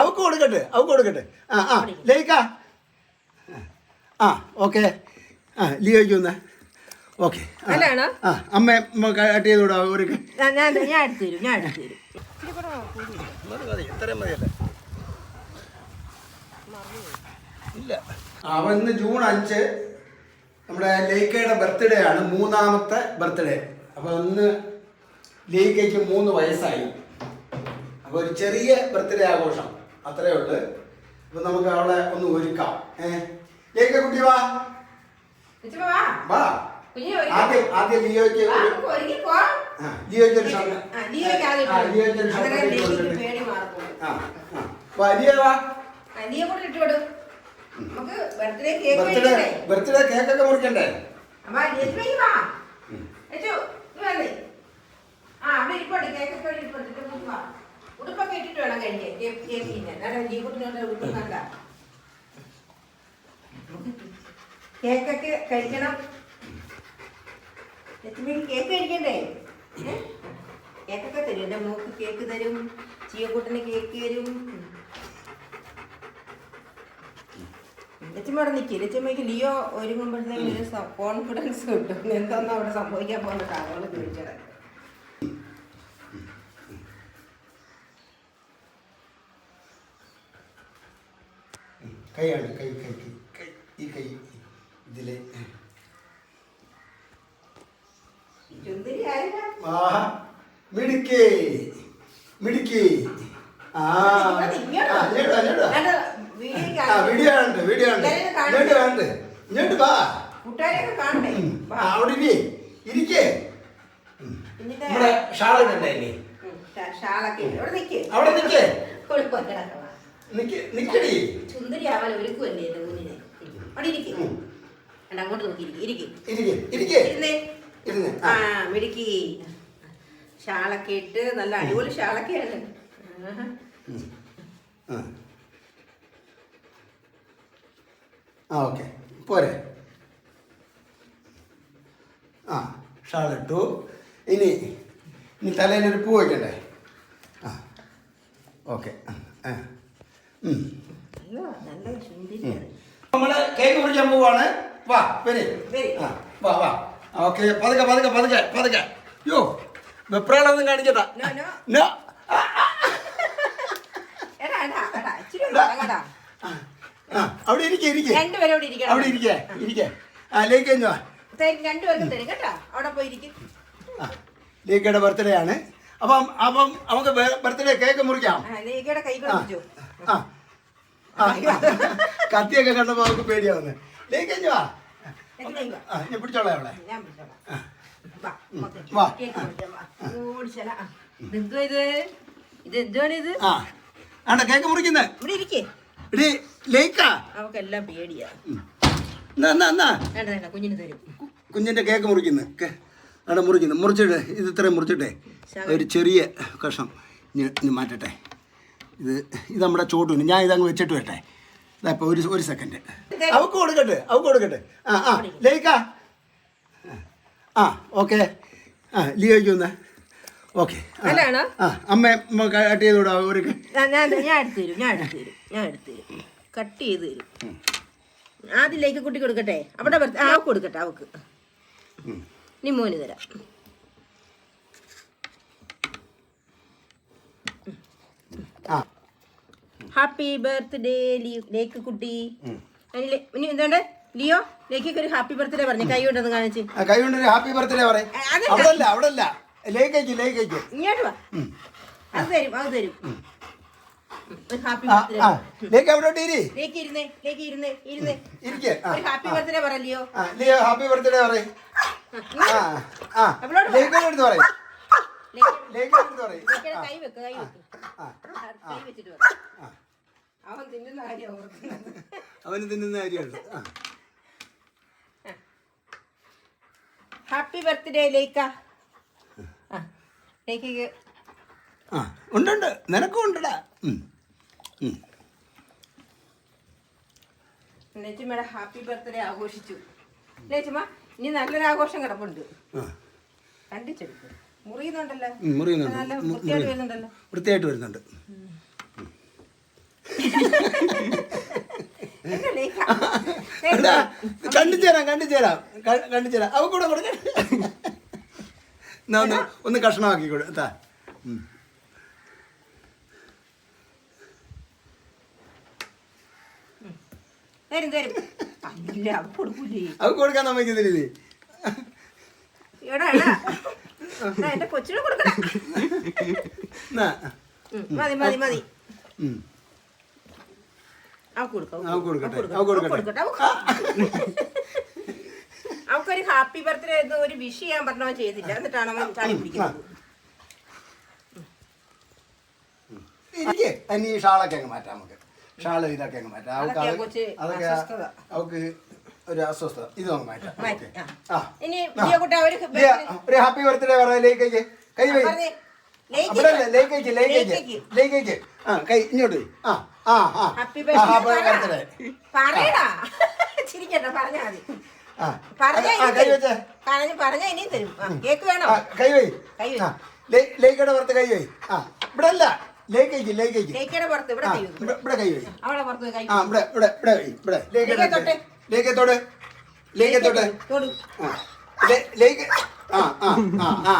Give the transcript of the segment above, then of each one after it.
അവക്ക് കൊടുക്കട്ടെ അവക്ക് കൊടുക്കട്ടെ. ആ ആ ലൈക്ക ആ ഓക്കെ. ആ ലിയോയ്ക്ക് ഒന്ന് ഓക്കെ? ആ. അമ്മ കട്ട് ചെയ്ത് വിടാം ഒരു ഞാൻ എടുത്തു തരും ഞാൻ എടുത്തു തരും. ഇത്രയും മതിയല്ലേ ഇല്ല അവൻ ഇന്ന് ജൂൺ അഞ്ച് നമ്മുടെ ലേക്കയുടെ ബർത്ത്ഡേ ആണ് മൂന്നാമത്തെ ബർത്ത്ഡേ. അപ്പോൾ ഇന്ന് ലേക്കയ്ക്ക് മൂന്ന് വയസ്സായി. അപ്പോൾ ഒരു ചെറിയ ബർത്ത്ഡേ ആഘോഷം. അത്രേ ഉള്ളു. ഇപ്പൊ നമുക്ക് അവളെ ഒന്ന് ഒരുക്കാം. ഏ? ലേക്ക കുട്ടി വാ. വാ. ആദ്യം ആദ്യം ലിയോയ്ക്ക് ഒരു ഷർട്ട്. ഒരു ഷർട്ട് വാ ലിയോ വാ. ബർത്ത്ഡേ കേക്ക് കേക്കൊക്കെ മുറിക്കണ്ടേ? ആ, അവിടെ ഇരിപ്പുണ്ട്. കേക്കൊക്കെ ഇരിപ്പുണ്ട്. വാ. ഉടുപ്പൊക്കെ ഇട്ടിട്ട് വേണം കഴിക്കാൻ കേക്ക് കേക്ക് തിന്നാൻ. അല്ലാതെ ലിയോക്കുട്ടിനോട് ഉടുപ്പ് നല്ല. കേക്കൊക്കെ കഴിക്കണം. ലക്ഷ്മിക്ക് കേക്ക് കഴിക്കണ്ടേ? കേക്കൊക്കെ തരും. എന്റെ മോക്ക് കേക്ക് തരും. ചീയക്കൂട്ടിന് കേക്ക് തരും. ലച്ചമ്മ അവിടെ നിൽക്കും ലച്ചമ്മയ്ക്ക് ലിയോ ഒരുങ്ങുമ്പോഴത്തേക്കും ഒരു കോൺഫിഡൻസ് കിട്ടും. എന്താണെന്ന് അവിടെ സംഭവിക്കാൻ പോകുന്ന കാര്യങ്ങൾ ചോദിച്ചത്. കൈയാണ് കൈ കൈ കൈ ഈ കൈ ഇതിലെ. മിടുക്കേ മിടുക്കേ. ആ. വീഡിയോ ഉണ്ട് വീഡിയോ ഉണ്ട് എല്ലാവരും കാണട്ടെ. ഇങ്ങോട്ട് വേണ്ട ഇങ്ങോട്ട് വാ അവിടെ ഇരിക്കേ. ഷാളൊക്കെ ഉണ്ടായില്ലേ. അവിടെ നിൽക്ക് അവിടെ ഒരുക്കുമല്ലേ എന്റെ കുഞ്ഞിനെ ഇരിക്കും. അങ്ങോട്ട് നോക്കി ഇരിക്കും. ഇരുന്നേ. ആ. മിടുക്കി. ഷാളൊക്കെ ഇട്ട് നല്ല അടിപൊളി ഷാളൊക്കെയാണ്. ആ. ഓക്കെ. പോരെ. ആ ഷാളിട്ടു. ഇനി ഇനി തലയിൽ ഒരു പൂ വയ്ക്കണ്ടേ? ആ. ഓക്കെ. ആ ഉം. അയ്യോ നല്ല സുന്ദരിയാണ് നമ്മൾ കേക്ക് മുറിക്കാൻ പോവാണ്. വാ വരി. വരി. ആ വാ വാ. ഓക്കെ പതുക്കെ പതുക്കെ പതുക്കെ പതുക്കെ. യോ വെപ്രാളൊന്നും കാണിക്കട്ടാ നോ അവിടെ ഇരിക്കേ ഇരിക്കേ. രണ്ടുപേരും അവിടെ ഇരിക്കണം. അവിടെ ഇരിക്കേ ഇരിക്കേ. ആ ലേക്ക് കഴിഞ്ഞു വാ. തരും, രണ്ടുപേർക്കും തരും കേട്ടോ. അവിടെ ബർത്ത്ഡേ ആണ്. അപ്പം അപ്പം നമുക്ക് ബർത്ത്ഡേ കേക്ക് മുറിക്കാം. കൈ ആ. കത്തിയൊക്കെ കണ്ടപ്പോ അവർക്ക് പേടിയാവുന്നത് ലേക്ക് കഴിഞ്ഞു വാ. ആ ഞാൻ പിടിച്ചോളാം അവളെ. വാ, ഇത്? ഇത് എന്തുവാണ് ഇത്? ആ. ആണ്ട കേക്ക് മുറിക്കുന്നേ. ഇവിടെ ഇരിക്കേ. ഇടി ലേക്കാ. അവക്കെല്ലാം പേടിയാ. എന്നാ എന്നാ എന്നാ. വേണ്ട വേണ്ട കുഞ്ഞിന് തരും. കുഞ്ഞിന്റെ കേക്ക് മുറിക്കുന്നു. അവിടെ മുറിക്കുന്നു. മുറിച്ചിട്ട് ഇത് ഇത്രയും മുറിച്ചിട്ടെ. ഒരു ചെറിയ കഷ്ണം. മാറ്റട്ടെ. ഇത് ഇത് നമ്മുടെ ചോട്ടുവിന് ഞാൻ ഇതങ്ങ് വെച്ചിട്ട് വരട്ടെ. ഇതപ്പോൾ ഒരു ഒരു സെക്കൻഡ് അവക്ക് കൊടുക്കട്ടെ അവക്ക് കൊടുക്കട്ടെ. ആ ആ. ലൈക്ക ആ ഓക്കെ. ആ ലിയോയ്ക്ക് ഒന്ന് ഓക്കെ? ആ. അമ്മ കട്ട് ചെയ്ത് വിടാം ഒരു ഞാൻ എടുത്തു തരും ഞാൻ എടുത്തു തരും ഞാൻ എടുത്തു തരും. കട്ട് ചെയ്ത് തരും. ആദ്യലേക്ക് കുട്ടി കൊടുക്കട്ടെ. അവിടെ അവക്ക് കൊടുക്കട്ടെ അവക്ക്. നീ മോന് തരാം. ഹാപ്പി ബർത്ത്ഡേ ലേക്ക് കുട്ടി. അതിന് ഇനി എന്താണ് ലിയോ ലേക്കൊക്കെ ഒരു ഹാപ്പി ബർത്ത്ഡേ പറഞ്ഞു. കൈ കൊണ്ടൊന്ന് കാണിച്ച്. കൈ കൊണ്ടൊരു ഹാപ്പി ബർത്ത്ഡേ പറയും. അവിടെ അല്ല അവിടെ അല്ല ലേക്കയ്ക്ക് ലേക്കയ്ക്ക് ഇങ്ങോട്ട് വാ. അത് തരും അത് തരും. ലേക്ക് ഇരി? ലേക്ക് ഇരുന്നേ ലേക്ക് ഇരുന്നേ ഇരുന്നേ. ഇരിക്കേ. ഒരു ഹാപ്പി ബർത്ത്ഡേ പറ ലിയോ. ലിയോ ഹാപ്പി ബർത്ത്ഡേ പറയും. ലേക്കോട് പറയും? ലേക്ക്. കൈ വെക്ക് കൈ വെക്ക്. കൈ വെച്ചിട്ട് പറ. അവൻ തിന്നുന്ന കാര്യം ഓർക്കുന്നത് അവന് തിന്നുന്ന കാര്യമുണ്ട് ഹാപ്പി ബർത്ത്ഡേ ലേക്ക ലേക്കയ്ക്ക് ആ ഉണ്ടുണ്ട് നിനക്കും ഉണ്ടടാ. ഉം. ഹാപ്പി ബർത്ത്ഡേ ആഘോഷിച്ചു. ലേച്ചമ്മ ഇനി നല്ലൊരു ആഘോഷം കിടപ്പുണ്ട്. കണ്ടിച്ചെടുക്കും. മുറിയുന്നുണ്ടല്ലോ. വൃത്തിയായിട്ട് വരുന്നുണ്ട്. എന്നെ ലേക്ക. എടാ, കണ്ടിച്ചു തരാം കണ്ടിച്ചു തരാം ക- കണ്ടിച്ചു തരാം അവ കൂടെ കൊടുക്ക. എന്നാ ഒന്ന് ഒന്ന് കഷ്ണമാക്കി കൊടുത്താ. തരും തരും ഇല്ല കൊടുക്കൂലേ. അവ കൊടുക്കാൻ നമ്മക്കിതില്ലേ എടാ എന്റെ കൊച്ചിനെ കൊടുക്കണം മതി മതി മതി ഉം. അവക്ക് കൊടുക്കാം അവക്ക് കൊടുക്കട്ടെ, അവക്ക് അവക്ക് കൊടുക്കാം, കൊടുക്കട്ടെ. അവക്ക് കൊടുക്കട്ടെ, അവക്ക്. അവക്കൊരു ഹാപ്പി ബർത്ത്ഡേ ഒരു വിഷ് ചെയ്യാൻ പറഞ്ഞവൻ ചെയ്തില്ല. എന്നിട്ടാണ് അവൻ ചാടി പിടിക്കുന്നത്. ഇരിക്കേ. അനി ഷാളൊക്കെ അങ്ങ് മാറ്റാം നമുക്ക്. ഷാൾ ഇതൊക്കെ അങ്ങ് മാറ്റാം. അവൾക്ക് അതൊക്കെ അവൾക്ക് ഒരു അസ്വസ്ഥത. ഇത് അങ്ങ് മാറ്റാം. ഒരു ഹാപ്പി ബർത്ത്ഡേ പറയിലേക്ക് കൈ പറഞ്ഞേ. ലേക്ക് ലേക്കേക്ക് ലേക്കേക്ക്. ലേക്കേക്ക് ആ കൈ ഇങ്ങോട്ട് ആ. ഹാപ്പി ബർത്ത്ഡേ പറയടാ ചിരിക്കണ്ട പറഞ്ഞാ മതി. പറഞ്ഞാ തരും. ഇനിയും കേക്ക് വേണോ? ലേക്കയുടെ പുറത്ത് ആ ഇവിടെ അല്ല ലേക്കേക്ക് ലേക്കേക്ക്. ലേക്കയുടെ പുറത്ത് ഇവിടെ ഇവിടെ പുറത്ത് ആ ഇവിടെ ഇവിടെ ഇവിടെ ഇവിടെ ലേക്കയുടെ. ലേക്കത്തോട്. ലേക്കത്തോട്. ലേക്ക്. ആ ആ ആ.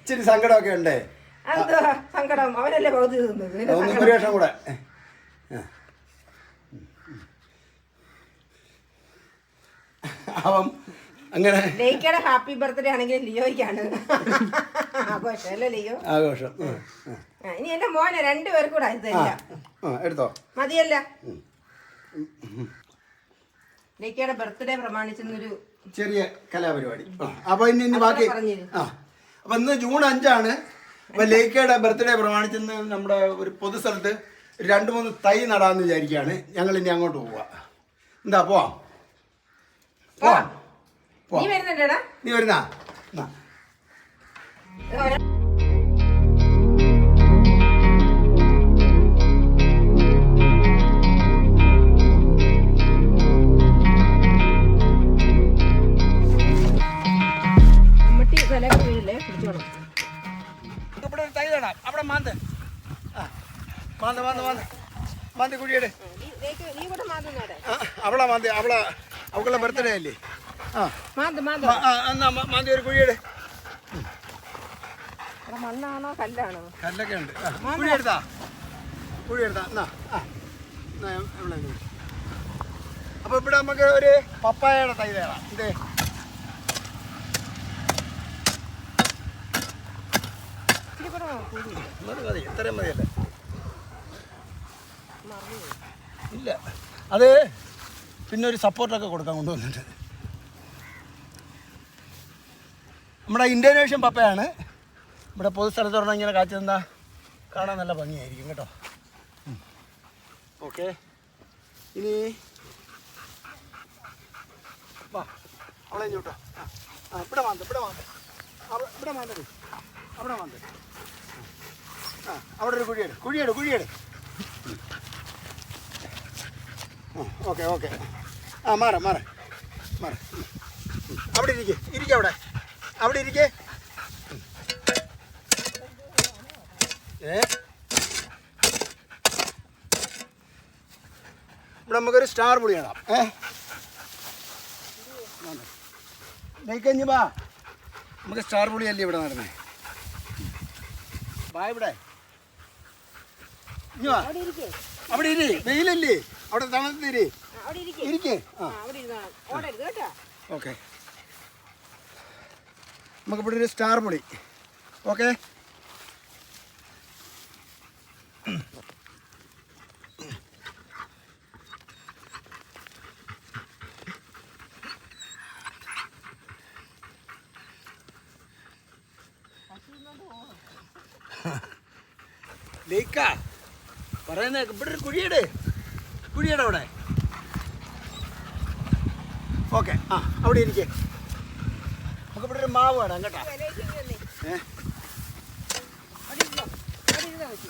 ഇച്ചിരി സങ്കടമൊക്കെ ഉണ്ടേ. സങ്കടം അവനല്ലേ പകുതി തിന്നത് ഒന്ന് സങ്കടം. ഒരു കൂടെ. അവൻ അങ്ങനെ ലേക്കയുടെ ഹാപ്പി ബർത്ത്ഡേ ആണെങ്കിൽ ലിയോയ്ക്കാണ്. ആഘോഷം അല്ലേ ലിയോ? ആഘോഷം. ആ, ഇനി എന്റെ മോനെ രണ്ടുപേർക്കും കൂടെ ഇത് ആ തരില്ല ആ എടുത്തോ? മതിയല്ല. ലേക്കയുടെ ബർത്ത്ഡേ പ്രമാണിച്ചെന്നൊരു ചെറിയ കലാപരിപാടി. ആ, അപ്പൊ ഇനി ഇനി ബാക്കി ആ. അപ്പൊ ഇന്ന് ജൂൺ അഞ്ചാണ് അപ്പൊ ലേക്കയുടെ ബർത്ത്ഡേ പ്രമാണിച്ചെന്ന് നമ്മുടെ ഒരു പൊതുസ്ഥലത്ത് രണ്ട് മൂന്ന് തൈ നടാന്ന് വിചാരിക്കുകയാണ് ഞങ്ങൾ ഇനി അങ്ങോട്ട് പോവാ. എന്താ പോവാ? പോവാം. നീ വരുന്നേടാ നീ വരുന്നാ? നടാം അവിടെ മാന്ത്. ആ മാന്ത് മാന്ത് മാന്ത്. മാന്തി കുഴിയുടെ. അവളാ മാന്തി അവളാ അവക്കുള്ള ബർത്ത്ഡേ അല്ലേ? ആ. എന്നാ മാന്തി ഒരു കുഴിയുടെ. മണ്ണാണോ കല്ലാണോ? കല്ലൊക്കെ ഉണ്ട്. ആ, കുഴി എടുത്താ കുഴി എടുത്താ എന്നാ ആ. എന്നാ ഇവിടെ അപ്പൊ ഇവിടെ നമുക്ക് ഒരു പപ്പായയുടെ തൈ തരാം ഇതേ ഇച്ചിരി കൂടെ കൂടി ഇല്ല. അത് പിന്നെ ഒരു സപ്പോർട്ടൊക്കെ കൊടുക്കാൻ കൊണ്ടുവന്നിട്ട്. നമ്മുടെ ഇന്തോനേഷ്യൻ പപ്പയാണ്. ഇവിടെ പൊതുസ്ഥലത്ത് പറഞ്ഞാൽ ഇങ്ങനെ കാച്ചു തന്നാ കാണാൻ നല്ല ഭംഗിയായിരിക്കും കേട്ടോ. ഓക്കെ. ഇനി വാ അവളെ ഇങ്ങോട്ടോ ഇവിടെ മാന്ത ഇവിടെ മാന്ത അവിടെ ഇവിടെ മാന്തടി അവിടെ മാന്ത ആ അവിടെ ഒരു കുഴിയെട്. കുഴിയെട് കുഴിയെട്. Okay okay. ആ മാറ മാറ. മാറ. അവിടെ ഇരിക്കേ. ഇരിക്കേ അവിടെ. അവിടെ ഇരിക്കേ. ഏ? ഇവിടെ നമുക്കൊരു സ്റ്റാർ പുളി ഇടാം ഏ? നെയ്ക്കഞ്ഞ് നമുക്ക് സ്റ്റാർ പുളിയല്ലേ ഇവിടെ നടന്നേ? ബാ ഇവിടെ. അവിടെ ഇരി. വെയിലല്ലേ? അവിടെ തണുത്തിരി ഇരിക്കേ. ആ. ഓക്കെ. നമുക്കിവിടെ ഒരു സ്റ്റാർ പൊളി. ഓക്കെ. ലേക്ക. പറയുന്ന ഇവിടെ ഒരു കുഴിയുടെ. കുഴിയുടെ അവിടെ. ഓക്കെ ആ അവിടെ ഇരിക്കേ. നമുക്ക് ഇവിടെ ഒരു മാവ് വേണം കേട്ടോ. ഏ? അവിടെ ഇരുന്നോ അവിടെ ഇരുന്നോ വെച്ചു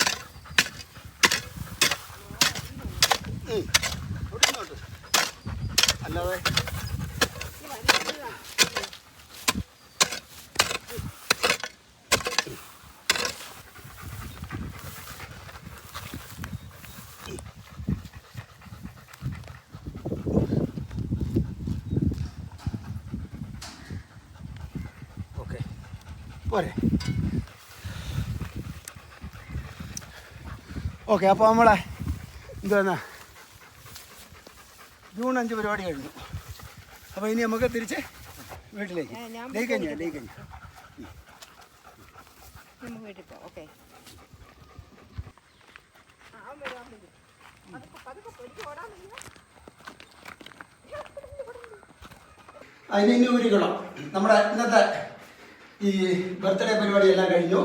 ഉം. ഇവിടെ ഇരുന്നോട്ട്. അല്ലാതെ പോരെ. ഓക്കെ അപ്പോൾ നമ്മളെ എന്തുവാ ജൂൺ അഞ്ച് പരിപാടി കഴിഞ്ഞു. അപ്പോൾ ഇനി നമുക്ക് തിരിച്ച് വീട്ടിലേക്ക്. ലേ കഴിഞ്ഞാൽ ലേ കഴിഞ്ഞാൽ നമുക്ക് വീട്ടിൽ ഓക്കെ. അതിന് ഇനി ഊരിക്കണം നമ്മുടെ ഇന്നത്തെ ഈ ബർത്ത്ഡേ പരിപാടി എല്ലാം കഴിഞ്ഞു.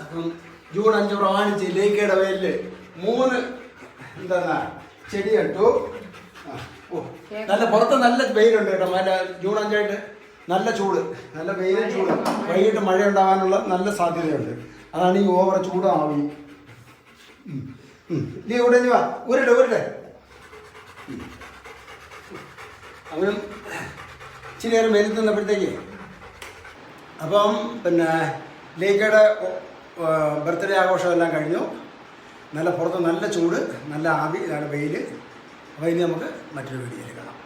അപ്പം ജൂൺ അഞ്ച് പ്രമാണിച്ച് ലേക്കയുടെ വേലിൽ മൂന്ന് എന്താ ചെടി നട്ടു. നല്ല പുറത്ത് നല്ല വെയിലുണ്ട് കേട്ടോ. മറ്റേ ജൂൺ അഞ്ചായിട്ട് നല്ല ചൂട്. നല്ല വെയിലും ചൂട്. വൈകിട്ട് മഴ ഉണ്ടാകാനുള്ള നല്ല സാധ്യതയുണ്ട്. അതാണ് ഈ ഓവർ ചൂട് ആവി ഉം. ഉം. നീ ഇവിടെ നീ വാ? ഊരട്ടെ ഊരട്ടെ അവനും ഇച്ചിരി നേരം വെയിൽ നിന്നപ്പോഴത്തേക്ക് അപ്പം പിന്നെ ലീഗയുടെ ബർത്ത്ഡേ ആഘോഷം എല്ലാം കഴിഞ്ഞു. നല്ല പുറത്ത് നല്ല ചൂട് നല്ല ആവി വെയിൽ അപ്പോൾ ഇനി നമുക്ക് മറ്റൊരു വീഡിയോയിൽ കാണാം.